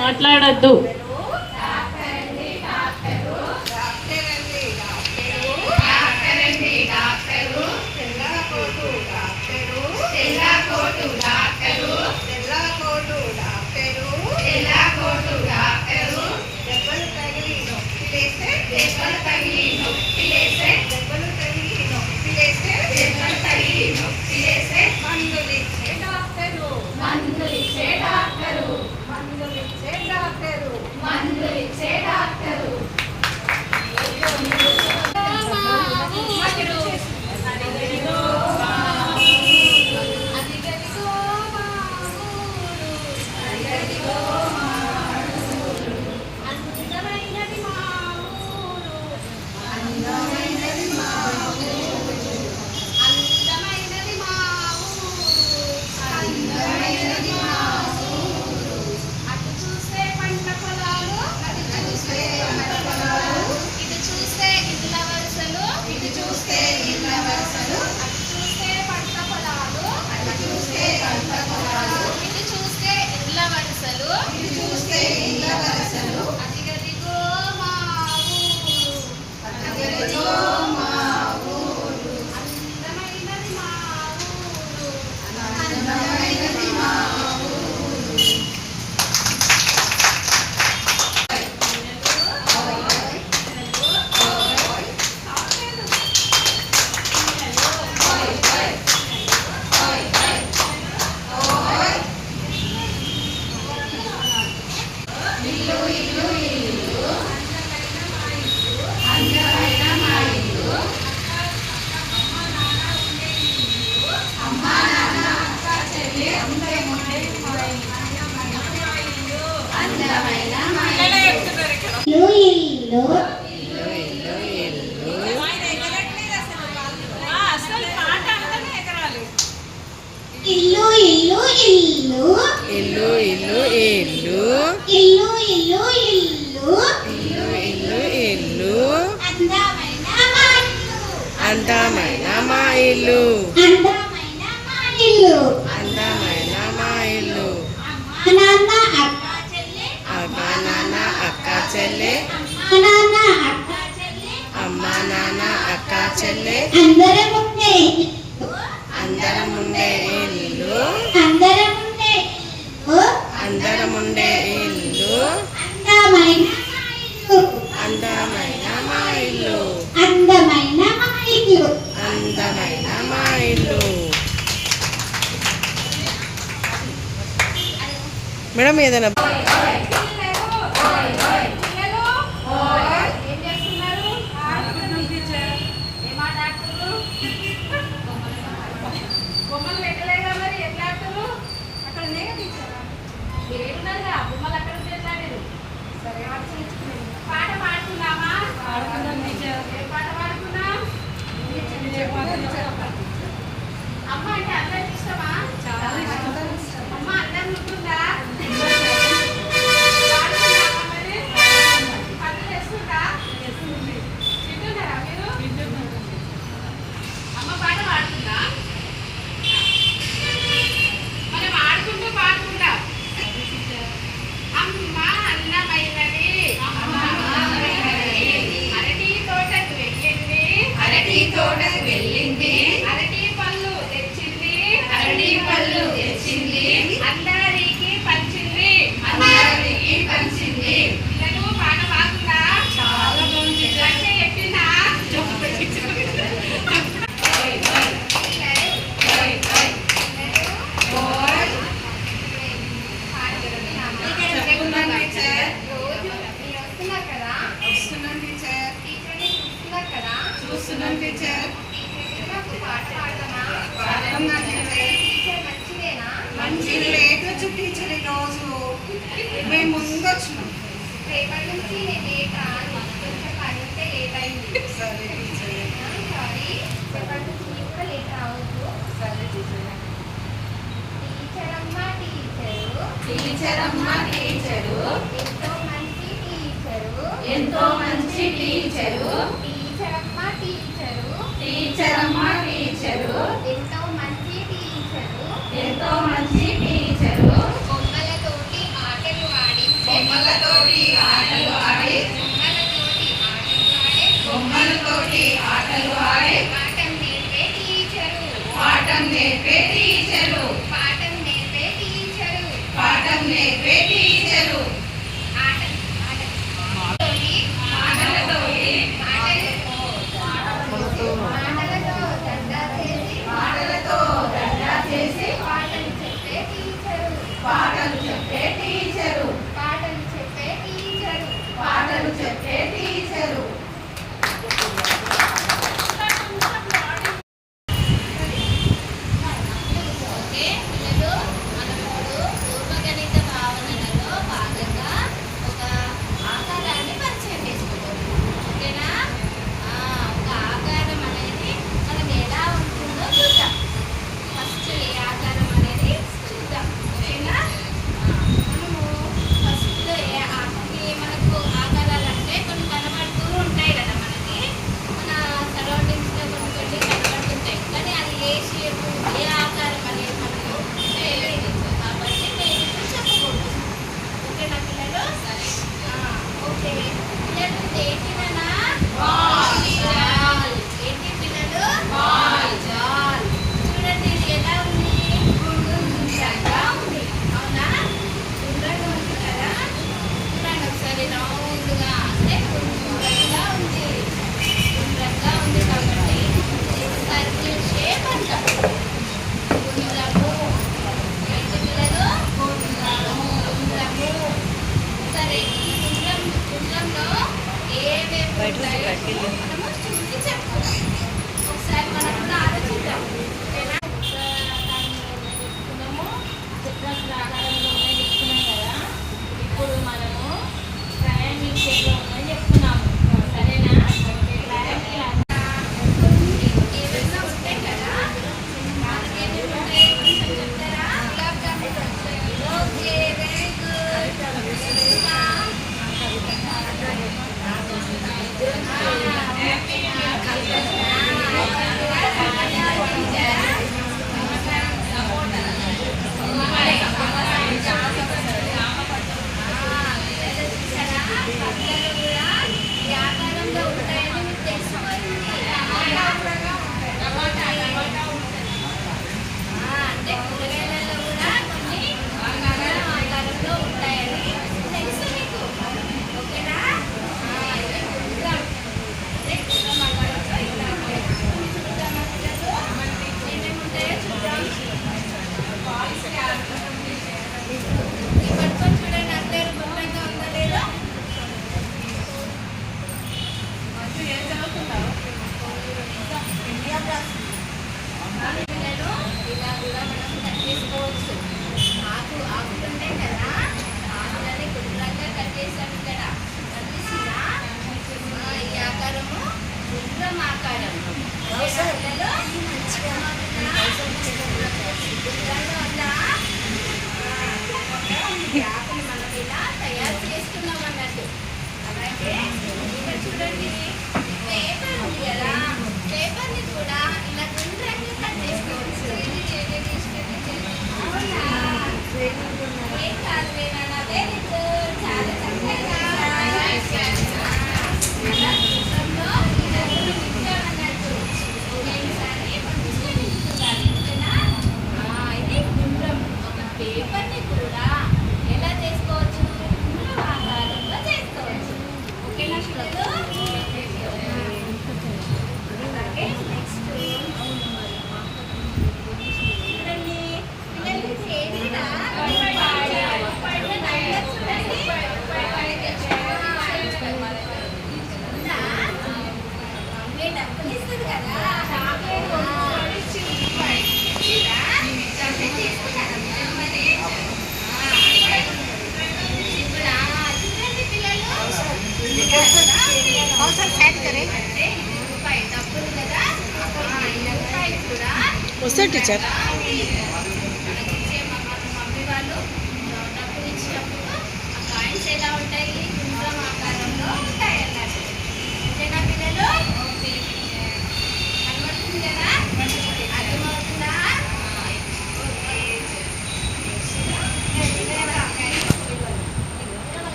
మాట్లాడద్దు. and let it பேட்டி teacher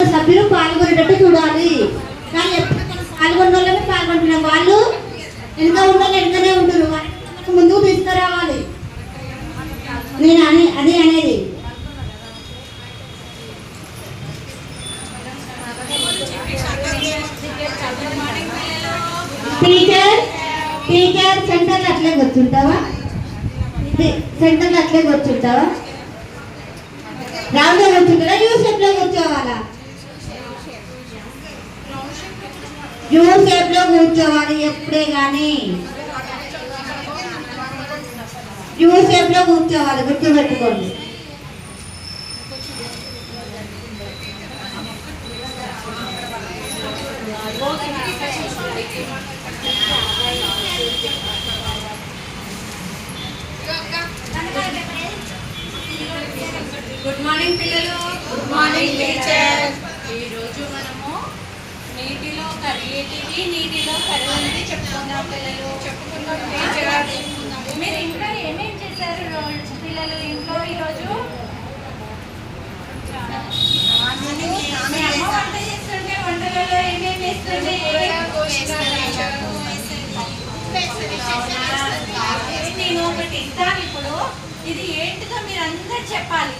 సభ్యులు పాల్గొనేటట్టు చూడాలి. కానీ ఎప్పుడు పాల్గొన్న వాళ్ళమే పాల్గొంటున్నాం వాళ్ళు వెనుక ఉండాలి ఎంతనే ఉంటారు నేను అని అదే అనేది. టీచర్ టీచర్ సెంటర్లో అట్లే కూర్చుంటావా? సెంటర్లో అట్లే కూర్చుంటావా? రౌండ్లో కూర్చుంటారా యూ షేప్లో కూర్చోవాలా? యూ షేప్లో కూర్చోవాలి ఎప్పుడే కానీ యూ షేప్లో కూర్చోవాలి గుర్తుపెట్టుకోండి గుడ్ మార్నింగ్ పిల్లలు. గుడ్ మార్నింగ్ టీచర్ ఈరోజు మనము నీటిలో కరిగేటివి నీటిలో కరగనివి చెప్పుకుందాం పిల్లలు. చెప్పుకుందాం టీచర్ మీరు ఇంట్లో ఏమేం చేశారు పిల్లలు ఇంట్లో ఈరోజు? మీ అమ్మ వంట చేస్తుంటే వంటలలో ఏమేమి వేస్తుండే నేను ఒకటి ఇస్తాను ఇప్పుడు. ఇది ఏంటిదో మీరు అందరు చెప్పాలి.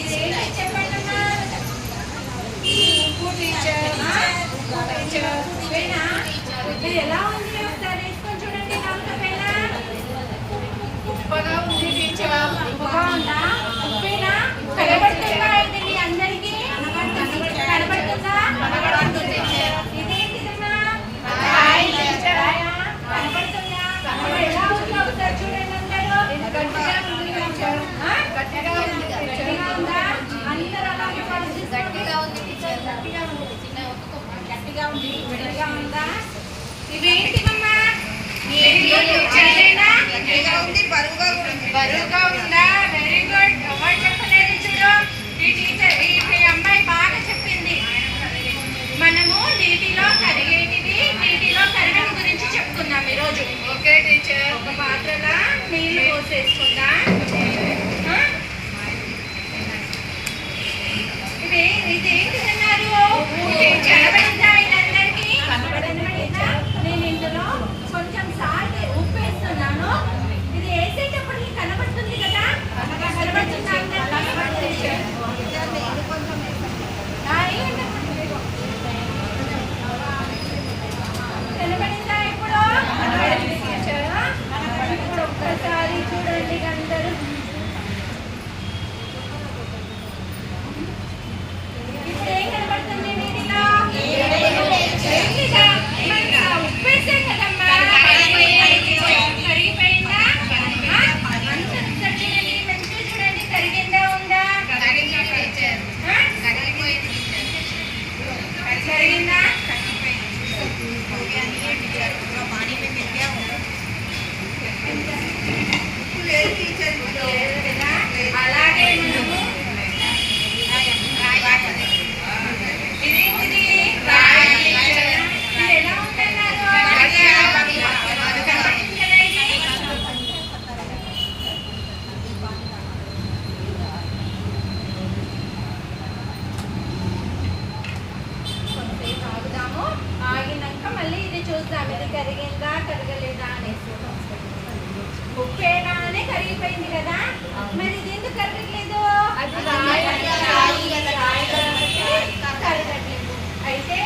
ఇది ఏంటి చెప్పండి. టీచర్ టీచర్ ఎలా ఉంది ఒకసారి వేసుకొని చూడండి నాలుగు పైన ఉప్పగా ఉంది టీచర్ ఉప్పగా ఉందా? ఉప్పేనా? కనబడుతుందా ఇది ఇది కరిగిందా కరగలేదా అనేసి ఉప్పేనా అనే కరిగిపోయింది కదా మరి ఇది ఎందుకు కరగట్లేదు అయితే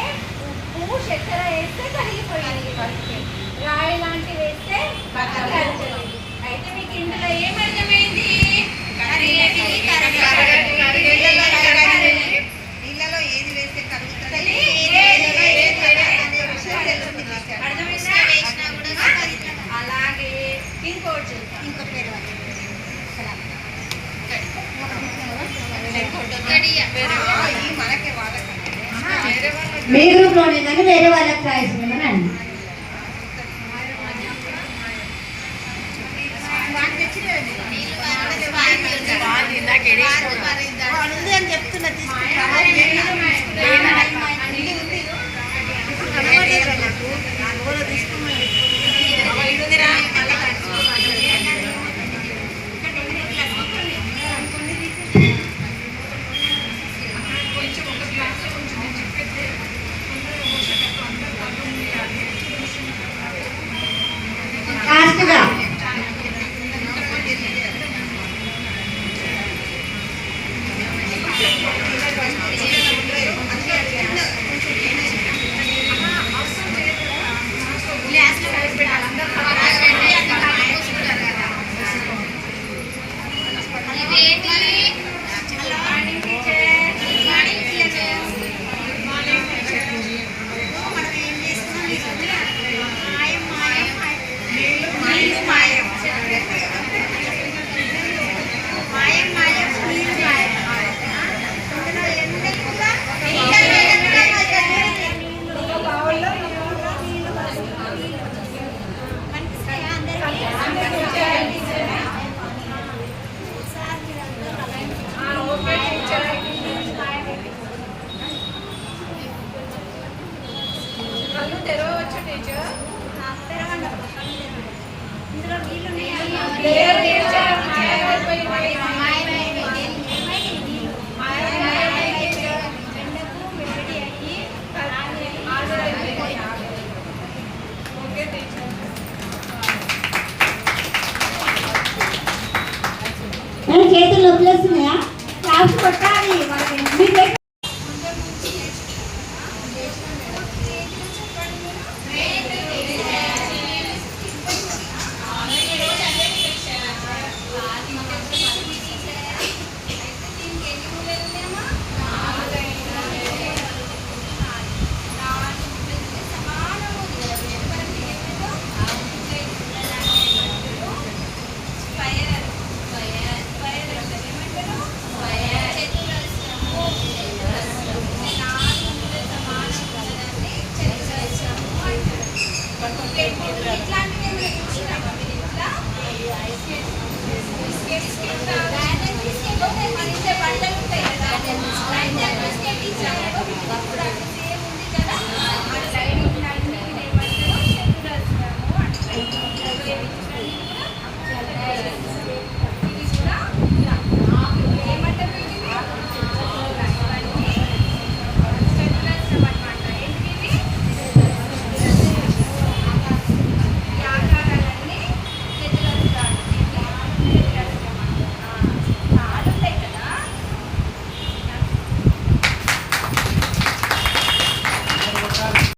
ఉప్పు చక్కెర వేస్తే కరిగిపోయింది రాయి లాంటివి వేస్తే కరగలేదు అయితే మీకు ఇందులో ఏం అర్థమైంది ఇంకోటి ఇంకోటి వేరే మీ గ్రూప్లో వేరే వాళ్ళకి రాయిస్తున్నామని అండి చెప్తున్నా క్లాస్ కొట్టాలి వాళ్ళకి. మీ దగ్గర